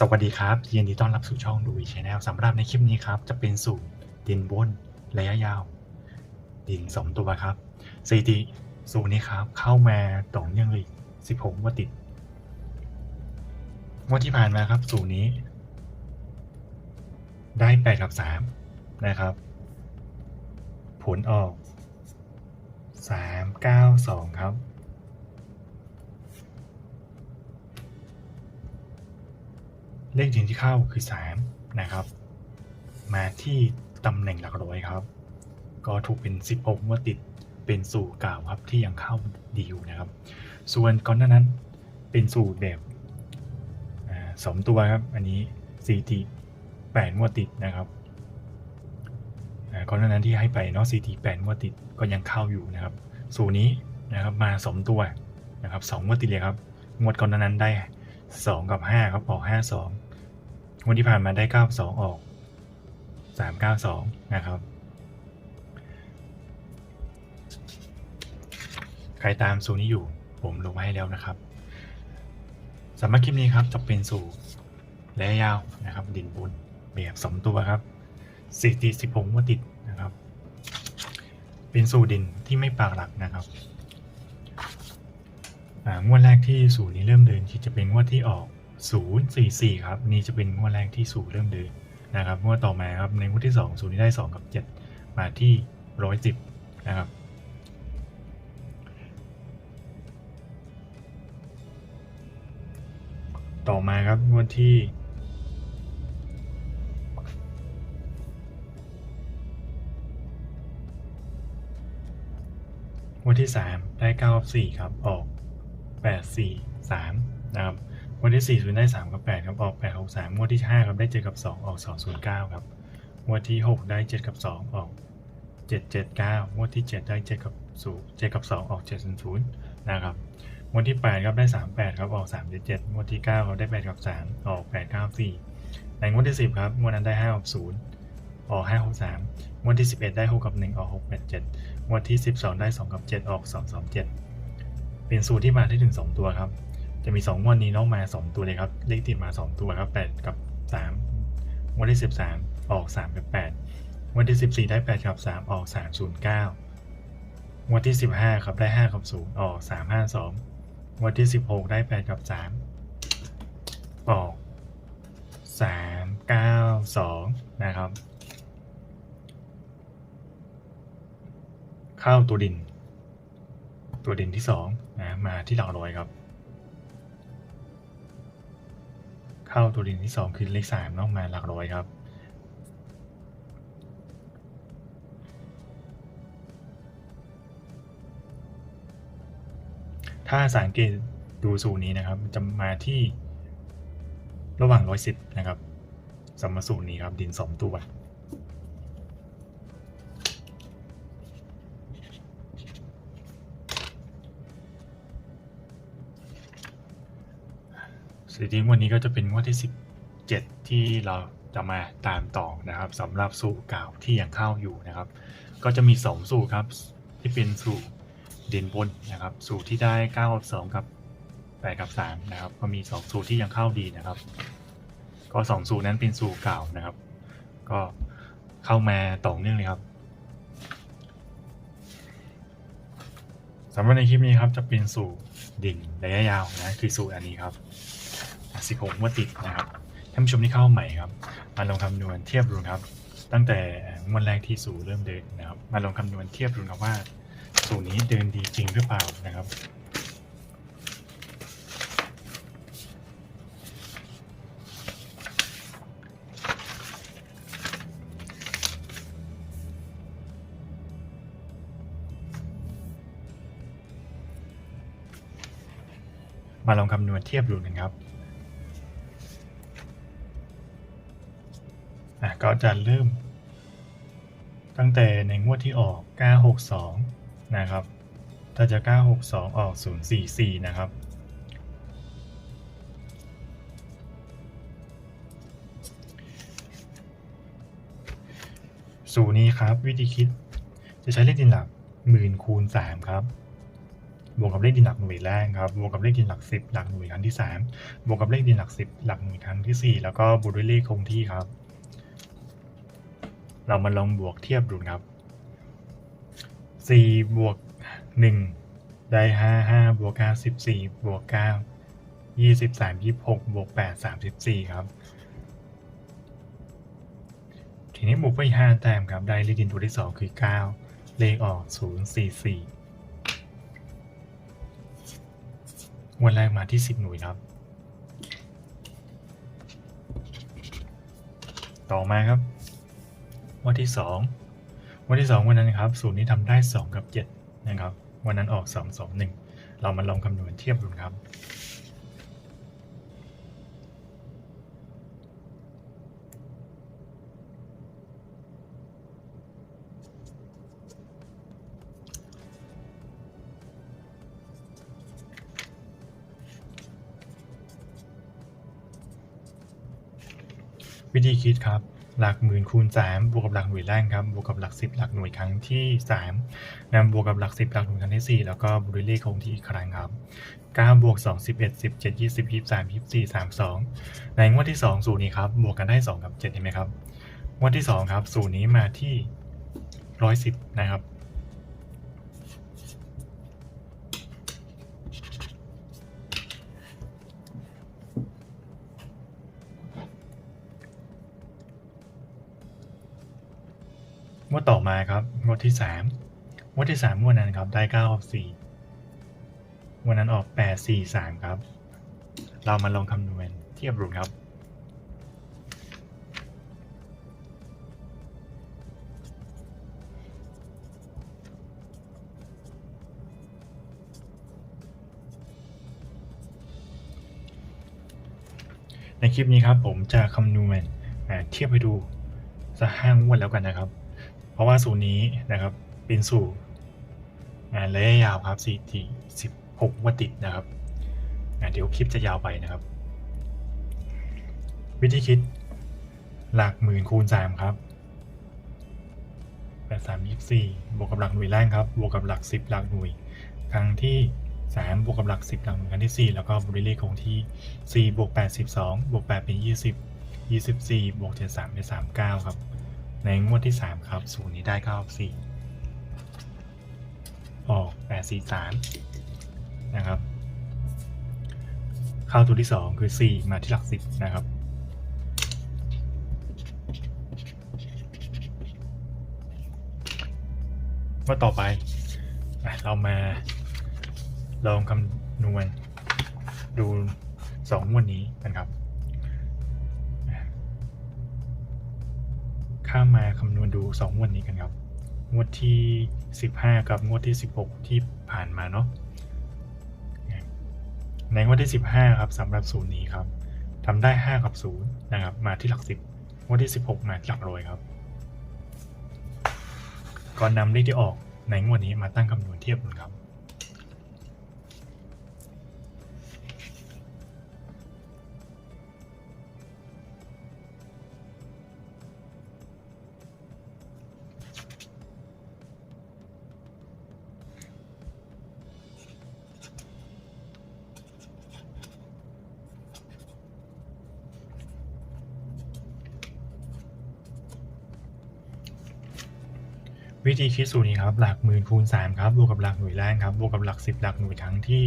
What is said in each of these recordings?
สวัสดีครับยินดีต้อนรับสู่ช่องดูอีชแนลสำหรับในคลิปนี้ครับ จะเป็นสูตรดินบนระยะยาว ดินสองตัวครับสถิติสูตรนี้ครับ เข้ามาต่อเนื่องเลย16วันติดวันที่ผ่านมาครับ สูตรนี้ ได้8กับ3นะครับ ผลออก 3 9 2 ครับ เลขเด่นที่เข้าคือ 3 นะครับ มาที่ตำแหน่งหลักร้อยครับ ก็ถูกเป็น 16ว่าติดเป็นสูตรเก่าครับที่ยังเข้าดีอยู่นะครับ ส่วนก่อนหน้านั้นเป็นสูตรแบบสองตัวครับ อันนี้สี่ทีแปดงวดติดนะครับก่อนหน้านั้นที่ให้ไปเนาะสี่ทีแปดงวดติดก็ยังเข้าอยู่นะครับ สูตรนี้นะครับมาสองตัวนะครับสองงวดติดเลยครับ งวดก่อนหน้านั้นได้สองกับห้าครับออกห้าสอง งวดที่ผ่านมาได้เก้าสองออกสามเก้าสองนะครับ ใครตามสูนี้อยู่ ผมลงมาให้แล้วนะครับสำหรับคลิปนี้ครับจะเป็นสูรและยาวนะครับ ดินบนแบบสองตัวครับสี่ติสิบหกว่าติดนะครับ เป็นสูดินที่ไม่ปากหลักนะครับงวดแรกที่สูนี้เริ่มเดินที่จะเป็นงวดที่ออก 044 ครับ นี่จะเป็นงวดแรกที่สูตรเริ่มเดินนะครับงวดต่อมาครับในงวดที่2สูตรนี้ได้ 2 กับ 7 มาที่ 110 นะครับต่อมาครับงวดที่งวดที่ 3 ได้9กับ4ครับ ออก 8 4 3 นะครับ วันที่สี่ศูนย์ได้สามกับแปดครับออกแปดหกสามงวนที่ห้าครับได้เจ็ดกับสองออกสองศูนย์เก้าครับงวนที่หกได้เจ็ดกับสองออกเจ็ดเจ็ดเก้างวนที่เจ็ดได้เจ็ดกับศูนย์เจ็ดกับสองออกเจ็ดศูนย์ศูนย์นะครับงวนที่แปดครับได้สามแปดครับออกสามเจ็ดเจ็ดงวนที่เก้าครับได้แปดกับสามออกแปดเก้าสี่ในวันที่สิบครับงวดนั้นได้ห้ากับศูนย์ออกห้าหกสามงวนที่สิบเอ็ดได้หกกับหนึ่งออกหกแปดเจ็ดงวนที่สิบสองได้สองกับเจ็ดออกสองสองเจ็ดเป็นสูตรที่มาได้ถึงสองตัวครับ จะมี2งวดนี้น้องมา2ตัวเลยครับ เลขติดมา2ตัวครับ8กับ3งวดที่13ออก3กับ8งวดที่14ได้8กับ3ออก3 0 9งวดที่15ครับได้5กับ0ออก3 5 2งวดที่16ได้8กับ3ออก3 9 2นะครับ เข้าตัวดิน ตัวดินที่สองนะมาที่หลักร้อยครับ เข้าตัวดินที่สองคือเลขสามเนอกมาหลักร้อยครับถ้าสังเกตดูสูตรนี้นะครับจะมาที่ระหว่างร้อยสิบนะครับสำหรับสูตรนี้ครับดินสองตัว สถิติวันนี้ก็จะเป็นงวดที่ 17 ที่เราจะมาตามต่อนะครับสำหรับสูตรเก่าที่ยังเข้าอยู่นะครับ ก็จะมี 2 สูตรครับ ที่เป็นสูตรเด่นบนนะครับ สูตรที่ได้9กับ2กับ8กับ3นะครับ ก็มี 2 สูตรที่ยังเข้าดีนะครับ ก็ 2 สูตรนั้นเป็นสูตรเก่านะครับ ก็เข้ามาต่อเนื่องเลยครับสำหรับในคลิปนี้ครับจะเป็นสูตรดิ่งระยะยาวนะคือสูตรอันนี้ครับ 16งวดติดนะครับท่านผู้ชมที่เข้าใหม่ครับ มาลองคำนวณเทียบดูครับ ตั้งแต่งวดแรกที่สูตรเริ่มเดินนะครับ มาลองคำนวณเทียบดูครับว่าสูตรนี้เดินดีจริงหรือเปล่านะครับมาลองคำนวณเทียบดูกันครับ ก็จะเริ่ม ตั้งแต่ในงวดที่ออก 962 นะครับ ถ้าจะ 962 ออก 044 นะครับ สูตรนี้ครับวิธีคิดจะใช้เลขดินหลักหมื่นคูณ3ครับ บวกกับเลขดินหลักหน่วยแรกครับ บวกกับเลขดินหลักสิบหลักหน่วยครั้งที่สามบวกกับเลขดินหลักสิบหลักหน่วยครั้งที่สี่แล้วก็บวกด้วยเลขคงที่ครับ เรามาลองบวกเทียบดูครับสี่บวกหนึ่งได้ห้าห้าบวกเก้าสิบสี่บวกเก้ายี่สิบสามยี่สิบหกบวกแปดสามสิบสี่ครับ ทีนี้บวกไปห้าแต้มครับ ได้เลขดินตัวที่สองคือเก้าเลขออกศูนย์สี่สี่วันแรกมาที่สิบหน่วยครับ ต่อมาครับ วันที่สองวันที่สองวันนั้นครับสูตรนี้ทำได้สองกับเจ็ดนะครับ วันนั้นออกสองสองหนึ่งเรามาลองคำนวณเทียบดูครับวิธีคิดครับ หลักหมื่นคูณ3บวกกับหลักหน่วยแรกครับบวกกับหลัก 10 หลักหน่วยครั้งที่3นำบวกกับหลัก 10 หลักหน่วยครั้งที่ 4 แล้วก็บวกด้วยเลขคงที่อีกครั้งครับ9บวก2 11 17 20 23 24 32 ในงวดที่ 2 สูตรนี้ครับบวกกันได้ 2 กับ7เห็นไหมครับงวดที่ 2 ครับ สูตรนี้มาที่ 110 นะครับ วดต่อมาครับ งวดที่สามงวดที่สามงวดนั้นครับได้เก้าสี่งวดนั้นออกแปดสี่สามครับ เรามาลองคำนวณเทียบดูครับในคลิปนี้ครับผมจะคำนวณเทียบให้ดูสักห้างวดแล้วกันนะครับ เพราะว่าสูตรนี้นะครับ เป็นสูตรงานระยะยาวครับสี่ที่สิบหกวันติดนะครับอ่าเดี๋ยวคลิปจะยาวไปนะครับ วิธีคิดหลักหมื่นคูณสามครับแปดสามยี่สี่บวกกับหลักหน่วยแรกครับบวกกับหลักสิบหลักหน่วย ครั้งที่สามบวกกับหลักสิบหลักหน่วยครั้งที่สี่แล้วก็บริเลขคงที่สี่บวกแปดสิบสองบวกแปดเป็นยี่สิบยี่สิบสี่บวกเจ็ดสามเป็นสามเก้าครับ ในงวดที่ 3 ครับ สูตรนี้ได้94ออก843นะครับ เข้าตัวที่ 2 คือ 4 มาที่หลัก 10 นะครับว่าต่อไปเรามาลองคำนวณดูสองงวดนี้กันครับ ข้ามมาคำนวณดู2งวดนี้กันครับ งวดที่ 15 กับงวดที่ 16 ที่ผ่านมาเนาะ ในงวดที่ 15 ครับสำหรับศูนย์นี้ครับทำได้ 5 กับ 0 นะครับ มาที่หลัก 10 งวดที่ 16 มาที่หลักร้อยครับ ก่อนนำเลขที่ออกในงวดนี้มาตั้งคำนวณเทียบกันครับ วิธีคิดสูตรนี้ครับ หลักหมื่นคูณ 3 ครับบวกกับหลักหน่วยแรกครับบวกกับหลัก 10 หลักหน่วยครั้งที่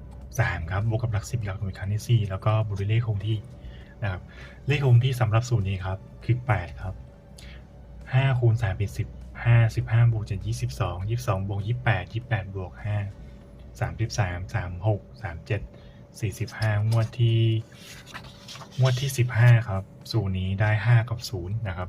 3 ครับบวกกับหลัก 10 หลักหน่วยครั้งที่ 4 แล้วก็บวกด้วยเลขคงที่นะครับเลขคงที่สำหรับสูตรนี้ครับคือ 8 ครับ5คูณ3เป็น10 5 15บวก7 22 22บวก28 28บวก5 33 36 37 45งวดที่งวดที่ 15 ครับ สูตรนี้ได้ 5 กับ 0 นะครับ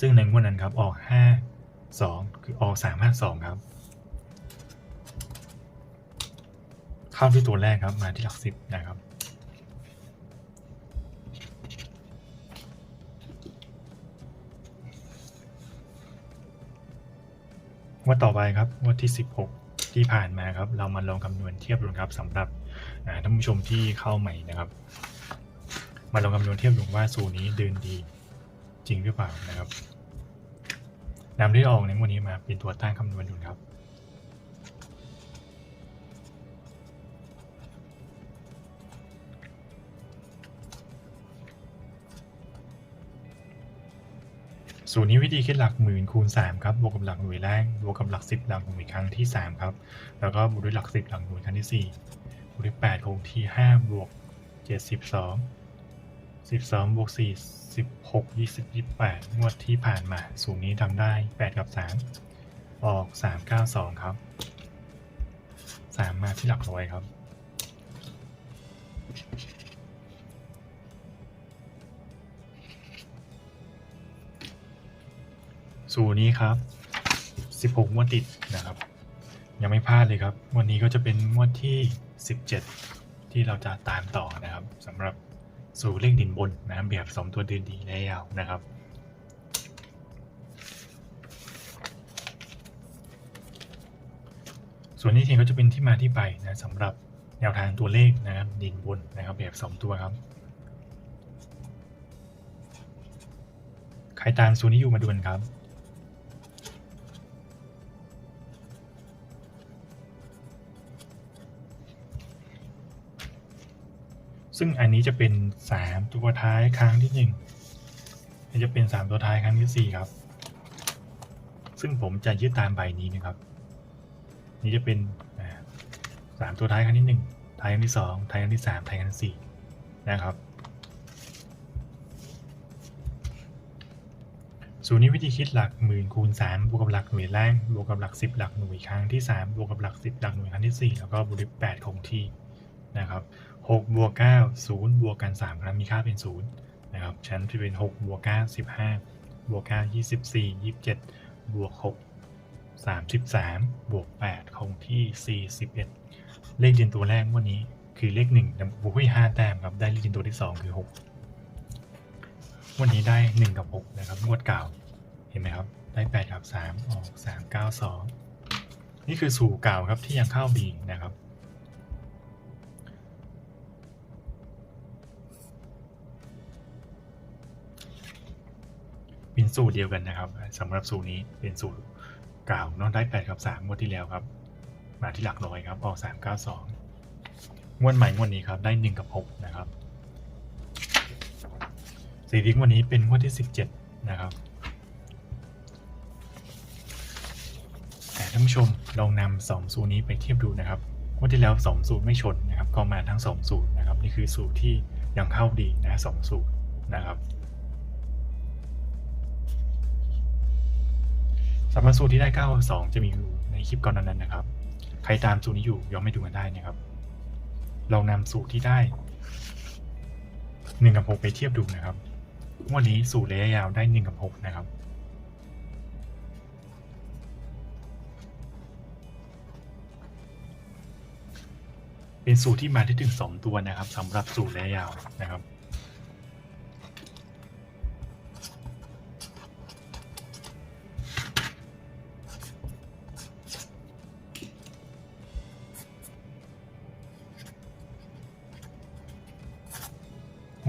ซึ่งในงวดนั้นครับออก 5 2คือออก3 5 2ครับ เข้าที่ตัวแรกครับมาที่หลัก10นะครับงวดต่อไปครับงวดที่ 16 ที่ผ่านมาครับ เรามาลองคำนวณเทียบดูครับสำหรับท่านผู้ชมที่เข้าใหม่นะครับ มาลองคำนวณเทียบดูว่าสูตรนี้เดินดีจริงหรือเปล่านะครับ นำที่ออกในหมวดนี้มาเป็นตัวตั้งคำนวณดูครับ สูตรนี้วิธีคิดหลักหมื่นคูณ 3 ครับ บวกกับหลักหน่วยแรกบวกกับหลัก 10 หลักหน่วยครั้งที่ 3 ครับ แล้วก็บวกด้วยหลัก 10 หลักหน่วยครั้งที่4บวกด้วย8คงที่ 5 บวก 72 12บสองบวก4 16 20 28งวดที่ผ่านมา สูตรนี้ทำได้8กับ3ออก392ครับ3มาที่หลักร้อยครับสูตรนี้ครับ 16งวดติดนะครับ ยังไม่พลาดเลยครับ วันนี้ก็จะเป็นงวดที่ 17 ที่เราจะตามต่อนะครับสำหรับ สู่เลขดินบนนะครับแบบสองตัวเดินดีและยาวนะครับส่วนนี้เองก็จะเป็นที่มาที่ไปนะสำหรับแนวทางตัวเลขนะครับดินบนนะครับแบบสองตัวครับใครตามสูนี้อยู่มาดูกันครับ ซึ่งอันนี้จะเป็น3ตัวท้ายครั้งที่1นี่จะเป็น3ตัวท้ายครั้งที่4ครับ ซึ่งผมจะยึดตามใบนี้นะครับ นี่จะเป็นสามตัวท้ายครั้งที่1ท้ายครั้งที่2ท้ายครั้งที่3ท้ายครั้งที่4นะครับสูตรนี้วิธีคิดหลักหมื่นคูณ3บวกกับหลักหน่วยแรกบวกกับหลัก10หลักหน่วยครั้งที่3บวกกับหลัก10หลักหน่วยครั้งที่4แล้วก็บวกด้วย8คงที่นะครับ 6บวก9 0บวกกัน 3 ครั้งมีค่าเป็น 0 นะครับฉะนันจะเป็น 6 บวก 9 15 บวก 9 24 27 บวก 6 33 บวก 8 คงที่ 41 เลขเด่นตัวแรกวันนี้คือเลข1แต่บวกให้5แต้มครับ ได้เลขเด่นตัวที่ 2 คือ 6 วันนี้ได้ 1 กับ 6 นะครับ งวดเก่า เห็นไหมครับ ได้ 8 กับ 3 ออก 3 9 2 นี่คือสู่เก่าครับที่ยังเข้าดีนะครับ สูตรเดียวกันนะครับสำหรับสูตรนี้เป็นสูตรเก่าเนอะได้8กับ3งวดที่แล้วครับ มาที่หลักร้อยครับออก392งงวดใหม่งวดนี้ครับได้1กับ6นะครับสีทิงวันนี้เป็นงวดที่17นะครับแต่ท่านผู้ชมลองนำสองสูตรนี้ไปเทียบดูนะครับงวดที่แล้ว2สูตรไม่ชนนะครับ ก็มาทั้ง2สูตรนะครับ นี่คือสูตรที่ยังเข้าดีนะสองสูตรนะครับ สำหรับสูตรที่ได้ 92 จะมีอยู่ในคลิปก่อนนั้นนะครับ ใครตามสูตรนี้อยู่ย้อนไปดูกันได้นะครับลองนำสูตรที่ได้1กับ 6 ไปเทียบดูนะครับ วันนี้สูตรระยะยาวได้ 1 กับ 6 นะครับ เป็นสูตรที่มาที่ถึง 2 ตัวนะครับสำหรับสูตรระยะยาวนะครับ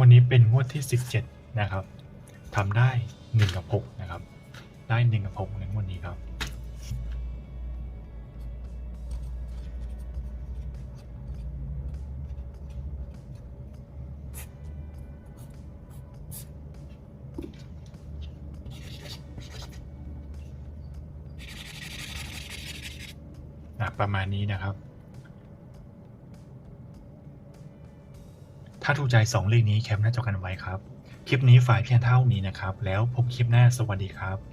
วันนี้เป็นงวดที่ 17 นะครับทำได้ 1 กับ 6 นะครับ ได้ 1 กับ 6 ในงวดนี้ครับอะประมาณนี้นะครับาถูกใจ 2 เลขนี้แคปหน้าจอกันไว้ครับ คลิปนี้ฝ่ายเพียงเท่านี้นะครับ แล้วพบคลิปหน้าสวัสดีครับ